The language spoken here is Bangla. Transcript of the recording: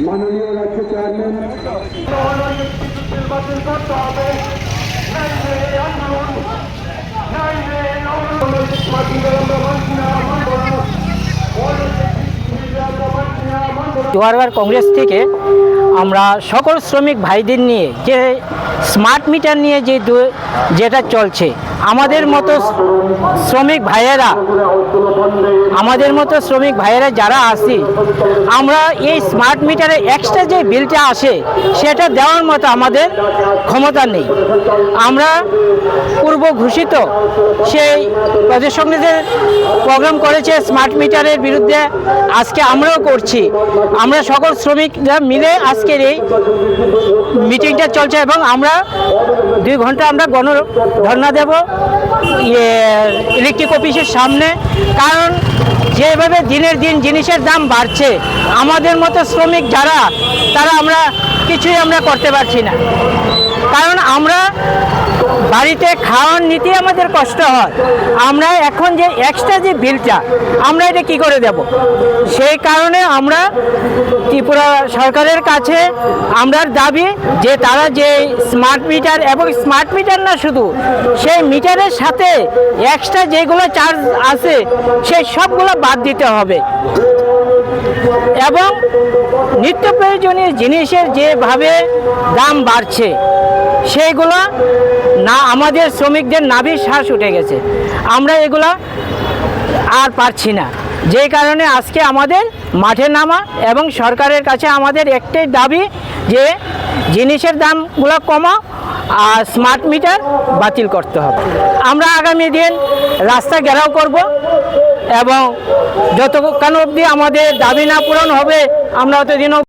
माननीय राज्य चेयरमैन निर्वाचन का জোয়ারবার কংগ্রেস থেকে আমরা সকল শ্রমিক ভাইদের নিয়ে যে স্মার্ট মিটার নিয়ে যে যেটা চলছে আমাদের মতো শ্রমিক ভাইয়েরা, আমাদের মতো শ্রমিক ভাইয়েরা যারা আসি আমরা এই স্মার্ট মিটারে এক্সট্রা যে বিলটা আসে, সেটা দেওয়ার মতো আমাদের ক্ষমতা নেই। আমরা পূর্ব ঘোষিত সেই প্রদেশ কংগ্রেসের প্রোগ্রাম করেছে স্মার্ট মিটারের বিরুদ্ধে, আজকে আমরাও করছি। আমরা সকল শ্রমিকরা মিলে আজকের এই মিটিংটা চলছে এবং আমরা দুই ঘণ্টা আমরা গণ ধর্ণা দেব। ইলেকট্রিক অফিসের সামনে। কারণ যেভাবে দিনের দিন জিনিসের দাম বাড়ছে, আমাদের মতো শ্রমিক যারা, তারা আমরা কিছুই আমরা করতে পারছি না। বাড়িতে খাওয়ার নিতে আমাদের কষ্ট হয়। আমরা এখন যে এক্সট্রা যে বিলটা আমরা এটা কি করে দেব? সেই কারণে আমরা ত্রিপুরা সরকারের কাছে আমরা দাবি যে তারা যে স্মার্ট মিটার এবং স্মার্ট মিটার না শুধু, সেই মিটারের সাথে এক্সট্রা যেগুলো চার্জ আছে, সেই সবগুলো বাদ দিতে হবে। এবং নিত্য প্রয়োজনীয় জিনিসের যেভাবে দাম বাড়ছে, সেইগুলো না, আমাদের শ্রমিকদের নাভির শ্বাস উঠে গেছে। আমরা এগুলা আর পারছি না। যেই কারণে আজকে আমাদের মাঠে নামা এবং সরকারের কাছে আমাদের একটাই দাবি যে জিনিসের দামগুলো কমা আর স্মার্ট মিটার বাতিল করতে হবে। আমরা আগামী দিন রাস্তা ঘেরাও করব এবং যতক্ষণ অবধি আমাদের দাবি না পূরণ হবে, আমরা অতদিনও